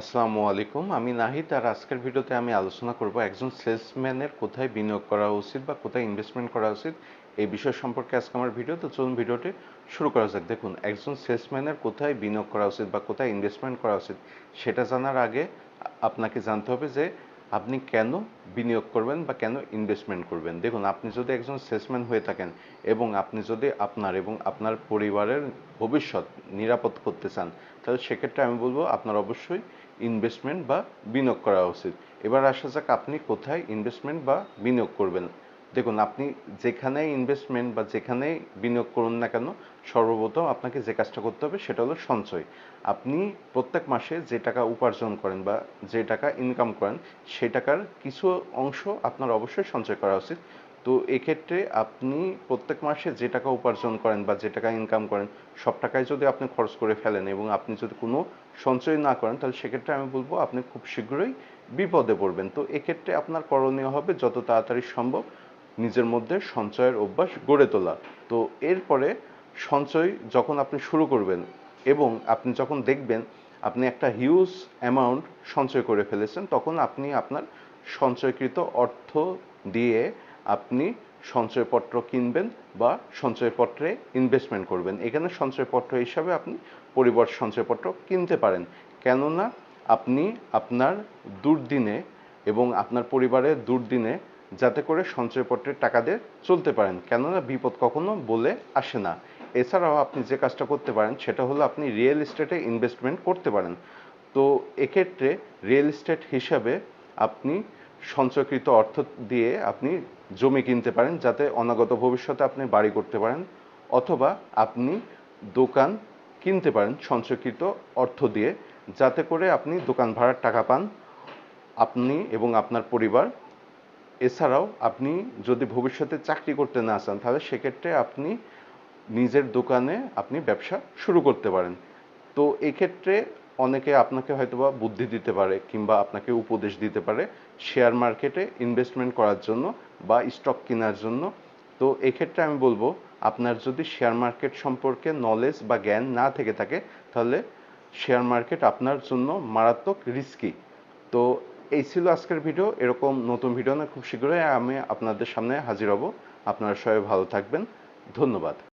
আসসালামু আলাইকুম। আমি নাহিদ আর আজকের ভিডিওতে আমি আলোচনা করব একজন সেলসম্যানের কোথায় বিনিয়োগ করা উচিত বা কোথায় ইনভেস্টমেন্ট করা উচিত এই বিষয় সম্পর্কে আজকে আমার ভিডিও। তো চলুন ভিডিওটি শুরু করা যাক। দেখুন, একজন সেলসম্যানের কোথায় বিনিয়োগ করা উচিত বা কোথায় ইনভেস্টমেন্ট করা উচিত সেটা জানার আগে আপনাকে জানতে হবে যে আপনি কেন বিনিয়োগ করবেন বা কেন ইনভেস্টমেন্ট করবেন? দেখুন, আপনি যদি একজন সেলসম্যান হয়ে থাকেন এবং আপনি যদি আপনার এবং আপনার পরিবারের ভবিষ্যৎ নিরাপদ করতে চান, তাহলে সেক্ষেত্রে আমি বলব আপনার অবশ্যই ইনভেস্টমেন্ট বা বিনিয়োগ করা উচিত। এবার আসা যাক আপনি কোথায় ইনভেস্টমেন্ট বা বিনিয়োগ করবেন। দেখুন, আপনি যেখানে ইনভেস্টমেন্ট বা যেখানে বিনিয়োগ করুন না কেন, সর্বপ্রথম আপনাকে যে কাজটা করতে হবে সেটা হলো সঞ্চয়। আপনি প্রত্যেক মাসে যে টাকা উপার্জন করেন বা যে টাকা ইনকাম করেন, সে টাকার কিছু অংশ আপনার অবশ্যই সঞ্চয় করা উচিত। তো এক্ষেত্রে আপনি প্রত্যেক মাসে যে টাকা উপার্জন করেন বা যে টাকা ইনকাম করেন, সব টাকাই যদি আপনি খরচ করে ফেলেন এবং আপনি যদি কোনো সঞ্চয় না করেন, তাহলে সেক্ষেত্রে আমি বলব আপনি খুব শীঘ্রই বিপদে পড়বেন। তো এক্ষেত্রে আপনার করণীয় হবে যত তাড়াতাড়ি সম্ভব নিজের মধ্যে সঞ্চয়ের অভ্যাস গড়ে তোলা। তো এরপরে সঞ্চয় যখন আপনি শুরু করবেন এবং আপনি যখন দেখবেন আপনি একটা হিউজ অ্যামাউন্ট সঞ্চয় করে ফেলেছেন, তখন আপনি আপনার সঞ্চয়কৃত অর্থ দিয়ে আপনি সঞ্চয়পত্র কিনবেন বা সঞ্চয়পত্রে ইনভেস্টমেন্ট করবেন। এখানে সঞ্চয়পত্র হিসাবে আপনি পরিবার সঞ্চয়পত্র কিনতে পারেন। কেননা আপনি আপনার দুর্দিনে এবং আপনার পরিবারের দুর্দিনে যাতে করে সঞ্চয়পত্রের টাকা দিয়ে চলতে পারেন। কেননা বিপদ কখনো বলে আসে না। এছাড়াও আপনি যে কাজটা করতে পারেন, সেটা হলো আপনি রিয়েল এস্টেটে ইনভেস্টমেন্ট করতে পারেন। তো এক্ষেত্রে রিয়েল এস্টেট হিসাবে আপনি সঞ্চয়কৃত অর্থ দিয়ে আপনি জমি কিনতে পারেন, যাতে অনাগত ভবিষ্যতে আপনি বাড়ি করতে পারেন, অথবা আপনি দোকান কিনতে পারেন সঞ্চয়কৃত অর্থ দিয়ে, যাতে করে আপনি দোকান ভাড়ার টাকা পান। আপনি এবং আপনার পরিবার এছাড়াও আপনি যদি ভবিষ্যতে চাকরি করতে না চান, তাহলে সেক্ষেত্রে আপনি নিজের দোকানে আপনি ব্যবসা শুরু করতে পারেন। তো এক্ষেত্রে অনেকে আপনাকে হয়তোবা বুদ্ধি দিতে পারে কিংবা আপনাকে উপদেশ দিতে পারে শেয়ার মার্কেটে ইনভেস্টমেন্ট করার জন্য বা স্টক কেনার জন্য। তো এক্ষেত্রে আমি বলব, আপনার যদি শেয়ার মার্কেট সম্পর্কে নলেজ বা জ্ঞান না থেকে থাকে, তাহলে শেয়ার মার্কেট আপনার জন্য মারাত্মক রিস্কি তো এই ছিল আজকের ভিডিও। এরকম নতুন ভিডিও না খুব শীঘ্রই আমি আপনাদের সামনে হাজির হব। আপনারা সবাই ভালো থাকবেন। ধন্যবাদ।